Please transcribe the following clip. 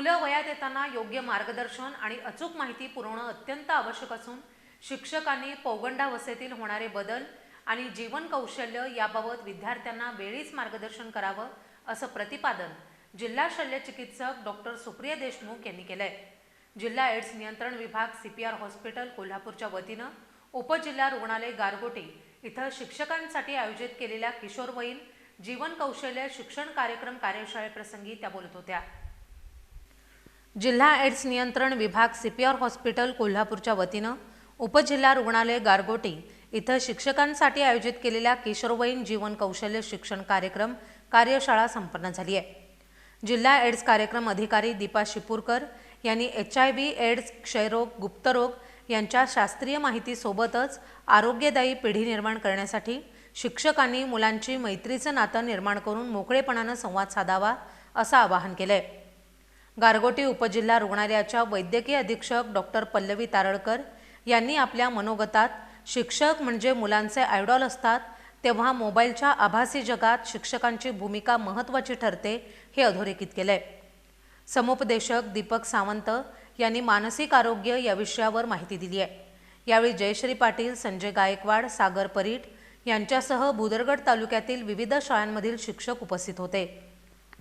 मुलं वयात येताना योग्य मार्गदर्शन आणि अचूक माहिती पुरवणं अत्यंत आवश्यक असून शिक्षकांनी पौगंडावस्थेतील होणारे बदल आणि जीवन कौशल्य याबाबत विद्यार्थ्यांना वेळीच मार्गदर्शन करावं असं प्रतिपादन जिल्हा शल्य चिकित्सक डॉक्टर सुप्रिया देशमुख यांनी केलंय. जिल्हा एड्स नियंत्रण विभाग सी पी आर हॉस्पिटल कोल्हापूरच्या वतीनं उपजिल्हा रुग्णालय गारगोटी इथं शिक्षकांसाठी आयोजित केलेल्या किशोरवयीन जीवन कौशल्य शिक्षण कार्यक्रम कार्यशाळेप्रसंगी त्या बोलत होत्या. जिल्हा एड्स नियंत्रण विभाग सीपीआर हॉस्पिटल कोल्हापूरच्या वतीनं उपजिल्हा रुग्णालय गारगोटी इथं शिक्षकांसाठी आयोजित केलेल्या किशोरवयीन जीवन कौशल्य शिक्षण कार्यक्रम कार्यशाळा संपन्न झाली आहे. जिल्हा एड्स कार्यक्रम अधिकारी दीपा शिपूरकर यांनी एच आय व्ही एड्स क्षयरोग गुप्तरोग यांच्या शास्त्रीय माहितीसोबतच आरोग्यदायी पिढी निर्माण करण्यासाठी शिक्षकांनी मुलांची मैत्रीचं नातं निर्माण करून मोकळेपणानं संवाद साधावा असं आवाहन केलं आहे गारगोटी उपजिल्हा रुग्णालयाच्या वैद्यकीय अधीक्षक डॉक्टर पल्लवी तारळकर यांनी आपल्या मनोगतात शिक्षक म्हणजे मुलांचे आयडॉल असतात तेव्हा मोबाईलच्या आभासी जगात शिक्षकांची भूमिका महत्त्वाची ठरते हे अधोरेखित केलंय. समुपदेशक दीपक सावंत यांनी मानसिक आरोग्य या विषयावर माहिती दिली आहे. यावेळी जयश्री पाटील संजय गायकवाड सागर परीट यांच्यासह भुदरगड तालुक्यातील विविध शाळांमधील शिक्षक उपस्थित होते.